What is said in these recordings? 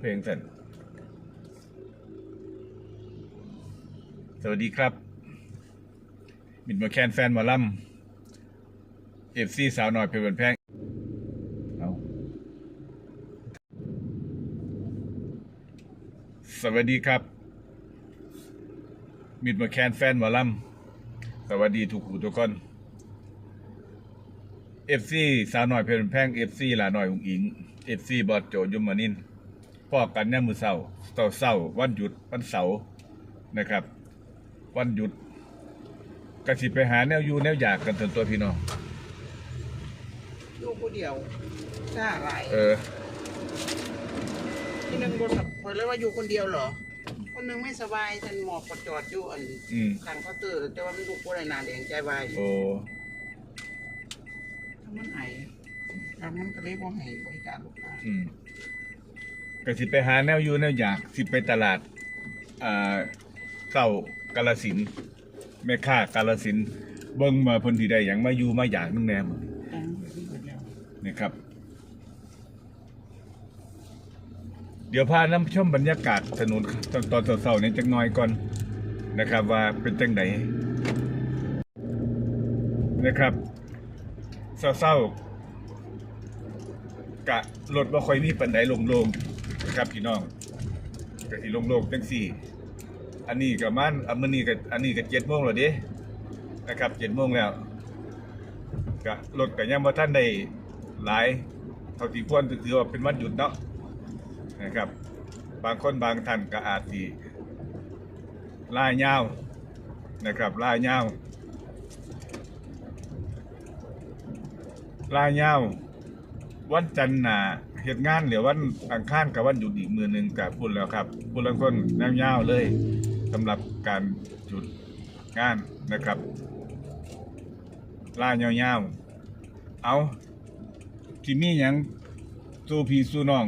เพลงเสั่นสวัสดีครับมิดมาแคนแฟนหมอลำเอฟซีสาวหน่อยเพลินแพงเอาสวัสดีครับ มิดมาแคนแฟนหมอลำสวัสดีทุกผู้ทุกคนเอฟซีสาวหน่อยเพลินแพงเอฟซีหลาหน่อยอุ๋งอิงเอฟซีบอดโจยุมมานิน พ่อกันเนี่ยามมือเสาร์เสาร์เสาร์วันหยุดวันเสาร์นะครับ วันหยุดกสิไปหาแนวอยู่แนวอยากกันถึงตัวพี่น้องอยู่ผู้เดียวจ้าหลายเออที่หนึงบนเปิดเลยว่าอยู่คนเดียวเหรอ คนหนึงไม่สบายฉันหมอบกดจอดอยู่อันอืมทางเคาน์เตอร์แต่ว่ามันลูกผู้ใดหนาแดงใจวายโอ้ถ้ามันไห้แล้วมันก็เลยบ่ให้บริการลูกค้าอืม ก็สิไปหาแนวอยู่แนวอยากสิไปตลาดอ่าเก้ากาลสินแม่ค้ากาลสินเบิ่งมาเพิ่นที่ได้หยังมาอยู่มาอยากนึงแหน่มื้อนี่ครับ เดี๋ยวพาน้ำชมบรรยากาศถนนตอนตอนเสาร์ๆนี้จักหน่อยก่อนนะครับ ว่าเป็นจังไดนะครับเศร้าๆกะรถบ่ค่อยมีปันไดลงๆ นะครับพี่น้องกะสิโล่งๆจังสี่ อันนี้ก็มันอันมื้อนี้ก็อันนี้ก็7โมงแล้วเด้นะครับ7โมงแล้วก็รถก็ยังบ่ทันได้หลายเท่าที่ควรถือว่าเป็นวันหยุดเนาะนะครับ บางคนบางท่านก็อาจสิลายยาวนะครับลายยาวลายยาววันจันทร์หน่ะ เหตุงานเหลือวันอังคารกับวันหยุดอีกมือหนึ่งกับพูดแล้วครับพูดแล้วคนยาวเลยสำหรับการหยุดงานนะครับล่ายยาๆเอาที่มีหยังสู้พี่สู้น้อง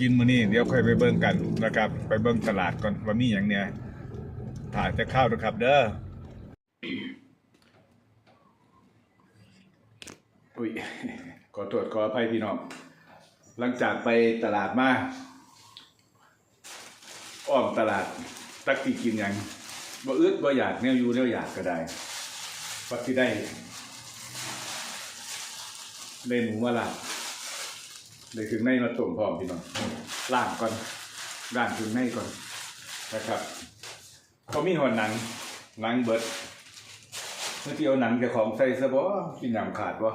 กินมื้อนี้เดี๋ยวค่อยไปเบิ่งกันนะครับ ไปเบิ่งตลาดก่อนว่ามีหยังเนี่ยถ่ายจะเข้านะครับ เด้ออุ้ยขอตรวจขออภัยพี่น้อง หลังจากไปตลาดมาอ้อมตลาดตักที่กินยังบ่อึดบ่อยากแนวอยู่แนวอยากก็ได้ปักที่ได้ได้หมูมาลาบเลยถึงในมาต้มพร้อมพี่น้องล่างก่อนล่างถึงในก่อนนะครับเขามีหัวหนังหนังเบิดเมื่อที่เอาหนังจ้าของใส่ซะบ่กินหยำขาดบ่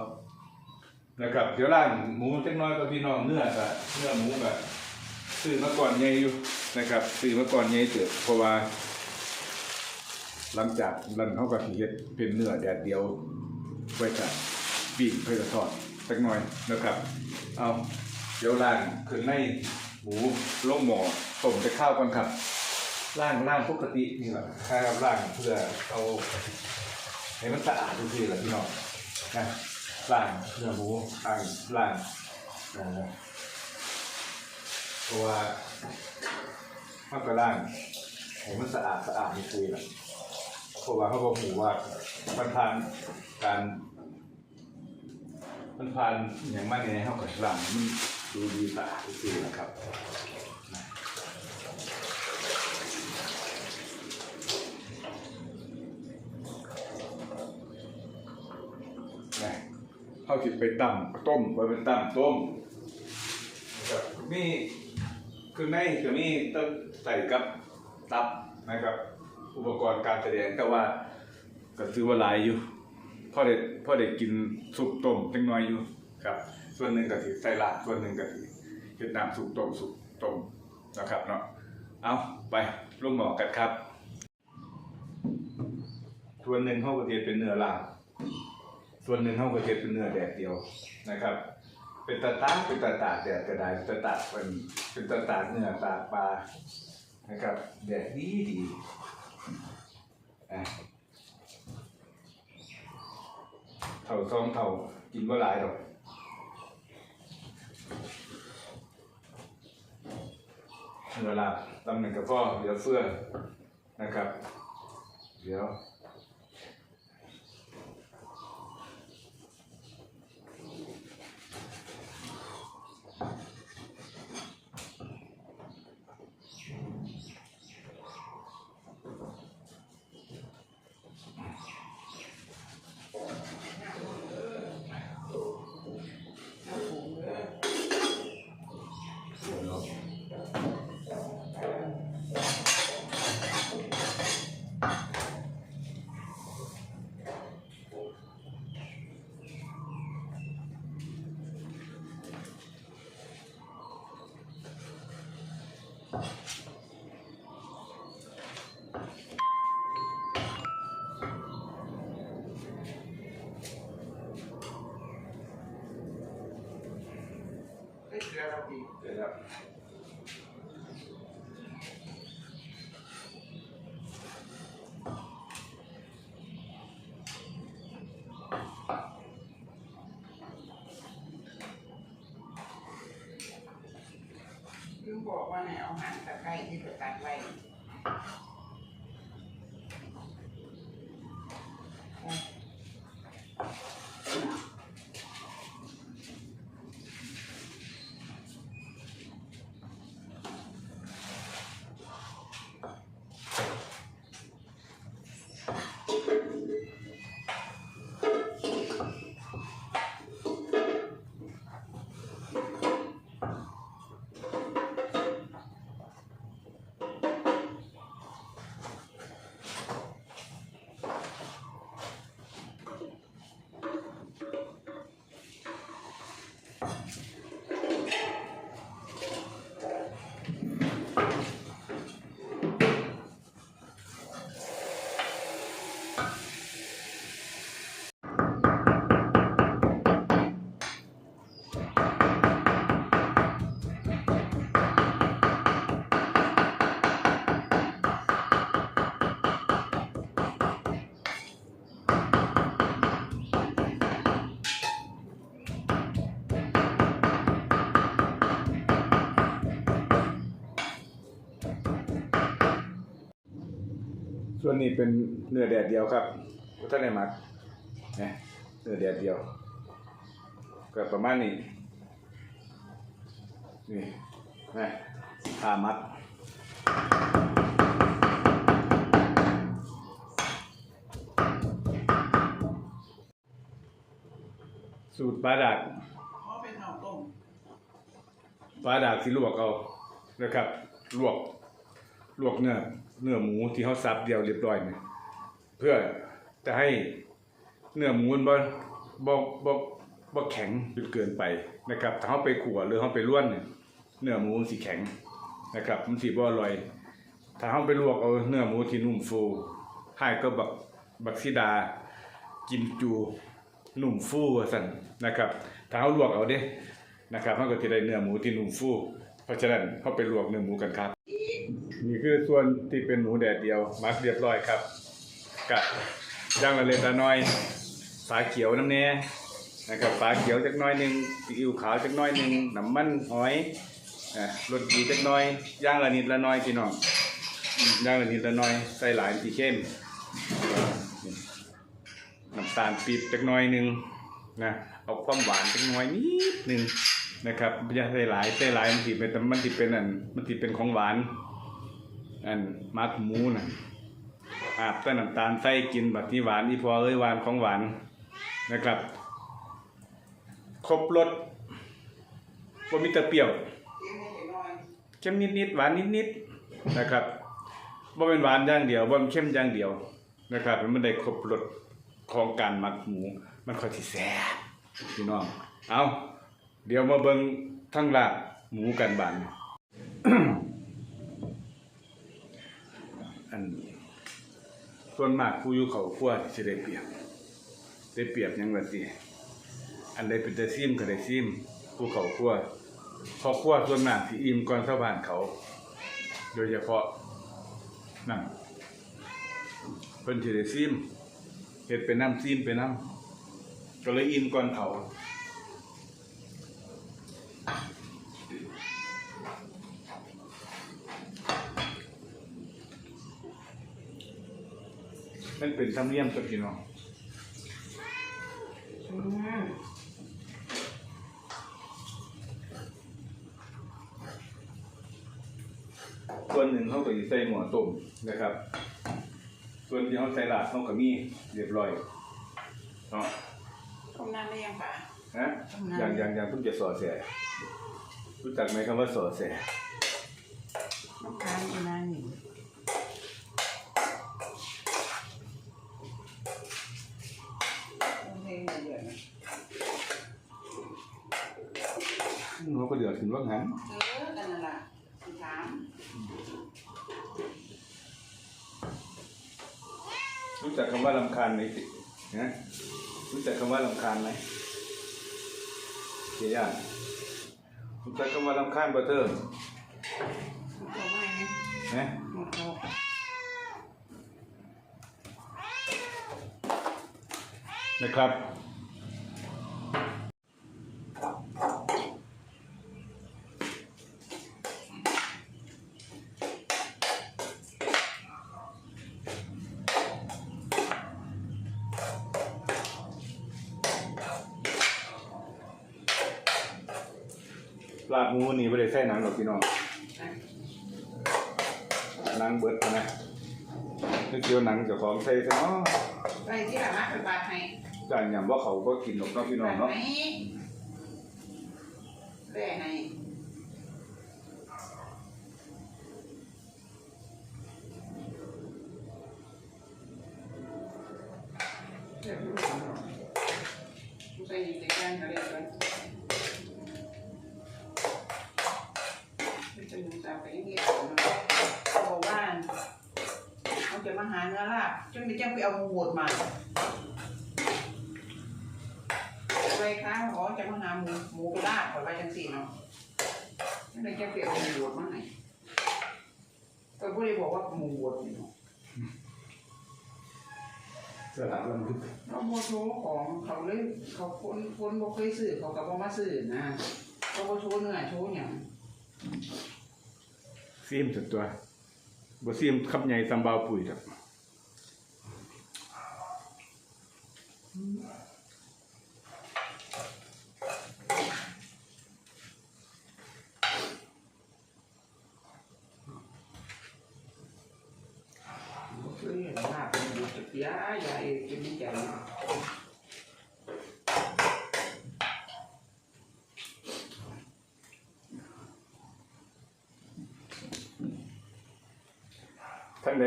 นะครับเดี๋ยวล่างหมูจักน้อยกับพี่น้องเนื้อกับเนื้อหมูกับซื้อมาก่อนใหญ่อยู่นะครับซื้อมาก่อนใหญ่เติบเพราะว่า หลังจากนั้นเขาก็สิเฮ็ดเป็นเนื้อแดดเดียวไว้กับปิ้งเพื่อทอดสักหน่อยนะครับ เอาเดี๋ยวล่างขึ้นในหมูลงหมอต้มจะข้าวก่อนครับล่างล่างปกตินี่แหละครับล่างเพื่อเอาให้มันสะอาดทุกทีแหละพี่น้องนะ ล่างเนื้อหมูล่างล่างนะเพราะว่าข้าวกระล่างให้มันสะอาดสะอาดทุกทีแหละเพราะว่าเขาบอกหมูว่ามันทานการมันผ่านอย่างมากในห้องกับหลังมันดูดีสะอาดทุกทีนะครับ เขาจิไปตั้มต้มไปเป็นตั้มต้มครับมีคือในจะมีต้องใส่กับตับนะครับ อุปกรณ์การแสดงแต่ว่าก็ซื้อว่าหลายอยู่พ่อเด็กพ่อเด็กกินสุปต้มจังน้อยอยู่ครับ ส่วนหนึ่งก็ถือใส่ลาดส่วนหนึ่งก็ถือเฮ็ดน้ำสุปต้มสุปต้มนะครับเนาะเอาไปลงหมอกันครับ ส่วนหนึ่งเข้าประเทศเป็นเนื้อลาบ ส่วนหนึ่งเข้าประเทศเป็นเนื้อแดดเดียวนะครับ เป็นตาตาเป็นตาตากแดดก็ได้เป็นตาตากเป็นเป็นตาตากเนื้อตาปลานะครับแดดดีดีอะเท่าซองเท่ากินบ่หลายดอกเวลาตำแหน่งกับพ่อเดี๋ยวเฟื่อนะครับ เดี๋ยว เอ้ยเกลือเราดี เดี๋ยวครั บอกว่าเนี่ยเอาหางตะไคร้ที่ไปตัดไว้ ส่วนนี้เป็นเนื้อแดดเดียวครับท่านได้หมักเนี่ยเนื้อแดดเดียวก็ประมาณนี้นี่นะผ้ามัดสูตรปลาดากเพราะเป็นข้าวต้มปลาดากที่ลวกเอานะครับลวก ลวกเนื้อเนื้อหมูที่เขาสับเดียวเรียบร้อยเนี่ยเพื่อจะให้เนื้อหมูมันบ่บ่บ่บ่แข็งจนเกินไปนะครับถ้าเขาไปขั่วหรือเขาไปล้วนเนี่ยเนื้อหมูมันสิแข็งนะครับมันสิบ่อร่อย ถ้าเขาไปลวกเอาเนื้อหมูที่นุ่มฟูให้ก็บักบักซิดากินจูนุ่มฟูว่าซั่นนะครับถ้าเขาลวกเอาเด้นะครับมันก็สิได้เนื้อหมูที่นุ่มฟูเพราะฉะนั้นเขาไปลวกเนื้อหมูกันครับ นี่คือส่วนที่เป็นหมูแดดเดียวมักเรียบร้อยครับกับย่างละเล็ดละน้อยฝาเขียวน้ำแน่นะครับฝาเขียวจักน้อยหนึ่งซีอิ๊วขาวจักน้อยหนึ่งน้ำมันหอยอ่ารสดีจักน้อยย่างละนิดละน้อยพี่น้องย่างละนิดละน้อยใส่หลายสีเข้มน้ำตาลปี๊บจักน้อยหนึ่งนะเอาความหวานจักน้อยนิดหนึ่งนะครับอย่าใส่หลายใส่หลายมันสิเป็นมันสิเป็นอันมันสิเป็นของหวาน อันมักหมูน่ะอาบแต่น้ำตาลใส่กินแบบที่หวานอีพอเอ้ยหวานของหวานนะครับ ครบรสว่ามีแต่เปรี้ยวเด็กน้อยเข้มนิดๆหวานนิดๆนะครับบ่เป็นหวานอย่างเดียวบ่เป็นเข้มอย่างเดียวนะครับมันได้ครบรสของการหมักหมูมันค่อยสิแซ่บพี่น้องเอาเดี๋ยวมาเบิ่งทั้งลาบหมูกันบาน อันส่วนมากผู้อยู่เขาขั้วสิได้เปรียบได้เปรียบยังว่าสิอันใดเป็นแต่ซิมก็ได้ซิมผู้เขาขั้วเขาขั้วส่วนมากสิอิ่มก่อนชาวบ้านเขา โดยเฉพาะนั่นเพิ่นสิได้ซิมเฮ็ดเป็นน้ำซิมเป็นน้ำก็เลยอิ่มก่อนเขา มันเป็นธรรมเนียมตัวพี่น้องอืมส่วนหนึ่งเขาก็สิใส่หม้อต้มนะครับ ส่วนที่เขาใส่ลาดเขาก็มีเรียบร้อยเนาะต้มน้ำได้ยังป่ะนะทำงานอย่างอย่างอย่างเพิ่งจะสอแสรู้จักไหมคำว่าสอแสน้ำค้างอยู่นั่นนี่ งหันรู้จักคำว่าลำคาญไหมสินะรู้จักคำว่าลำคาญไหมเสียยากรู้จักคำว่าลำคาญบ่เธอเขนะครับ ลาบหมูนี่ไม่ได้ใส่หนังหรอกพี่น้องหนังเบิดนะนึกเดียวหนังเจ้าของใส่ซะเนาะไปที่ละมาเป็นบาทให้จานยำว่าเขาก็กินหรอกเนาะพี่น้องเนาะบาทให้แบ่ให้เดี๋ยวดูใส่ในการก็ได้ก่อนมัน เขาจะมาหาเนื้อลาบจนไปจ้างไปเอาหมูบดมาไปค้างอ๋อจะมาหาหมูหมูไปลาบก่อนไปจังสี่เนาะนั่นเลยจะเปลี่ยนหมูบดมาไหนก็ผู้ใดบอกว่าหมูบดนี่เนาะสลับลำพึกเราโมโชว์ของเขาเลยเขาคนคนบ่เคยซื้อเขาก็บ่มาซื้อนะเขาบ่โชว์เนื้อโชว์หยังซีมสุดตัวบ่ซีมขับใหญ่ตำเบาปุ๋ยดอกบ่เคยเห็นลาบ เป็นหมูจะเปียใหญ่กินไม่ใจ ทั้งใด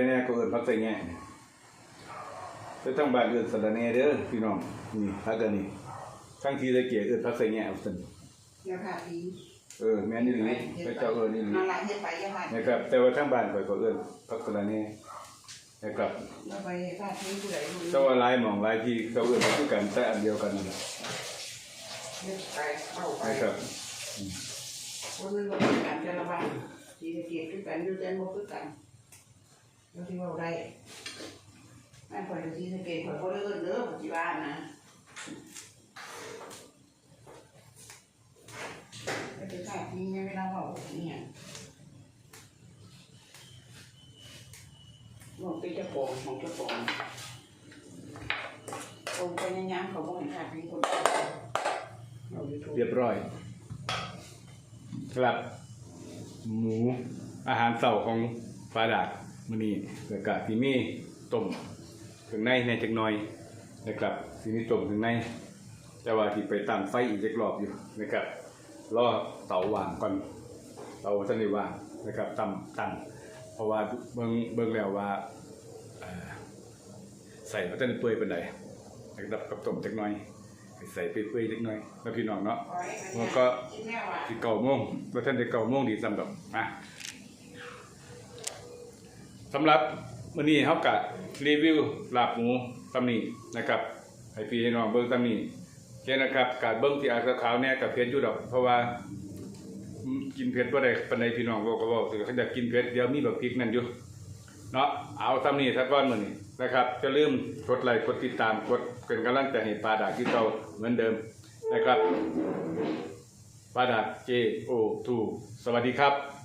แน่ก็เอิ้นพักใส่แง่แต่ทั้งบ้านเอิ้นสะระแหน่เด้อพี่น้องนี่พักกันนี่ทั้งทีตะเกียเอิ้นพักใส่แง่เอาซั่นอย่าพลาดทิ้งเออแม่นนี่หลีพระเจ้าเอิ้นนี่หลีมาหลายเฮ็ดไปอย่าพลาดนะครับ แต่ว่าทั้งบ้านข่อยก็เอิ้นพักสะระแหน่นะครับอย่าไปพลาดทิ้งผู้ใดผู้หนึ่งแต่ว่าหลายหม่องหลายที่เขาเอิ้นคือกันแต่อันเดียวกันนั่นแหละเฮ็ดไปเข้าไปนะครับคนนึงก็เป็นการจะระบายสีสะเกตคือกันอยู่แต่บ่คือกันแล้วที่ว่าได้ แม่นข่อยอยู่สีสะเกตข่อยบ่ได้เอิ้นเด้อปัจจุบันนะไม่ได้ขาดทิ้งไม่เวลาเว้าเนี่ยบอกไปเจ้าของของเจ้าของตรงไปยังๆเขาบ่ให้ขาดทิ้งคนอื่นเอาอยู่ทุกเรียบร้อยครับหมูอาหารเสาของฟ้าดาดมื้อนี้แล้วก็สิมีต้ม ถึงในในจักหน่อยนะครับสิมีต้มถึงใน แต่ว่าที่ไปตั้งไฟอีกจักรอบอยู่นะครับรอเตาว่างก่อนเตาท่านได้ว่างนะครับตั้งตั้งเพราะว่าเบิ่งเบิ่งแล้วว่าใส่บ่ทันได้เปื่อยเปานใดนะครับกับต้มจักหน่อยใส่เปื่อยๆจักน่อยแล้วพี่น้องเนาะแล้วก็ที่เก่าโมงว่าท่านได้เก่าโมงดีสำหรับนะสำหรับ วันนี้เขากะรีวิวลาบหมูตำนี้นะครับให้พี่ให้น้องเบิ้งตำนี้แค่นะครับการเบิ้งที่อาขาวๆเนี่ยกับเผ็ดอยู่ดอก เพราะว่ากินเผ็ดบ่ได้ปานใดพี่น้องบอกก็บอกถือเขาอยากกินเผ็ดเดี๋ยวมีแบบพริกนั่นอยู่เนาะเอาตำนี้สักก้อนมือนี้นะครับจะลืมกดไลค์กดติดตามกดเป็นกำลังใจให้ปลาดาที่เก่าเหมือนเดิมนะครับปาดา J O 2สวัสดีครับ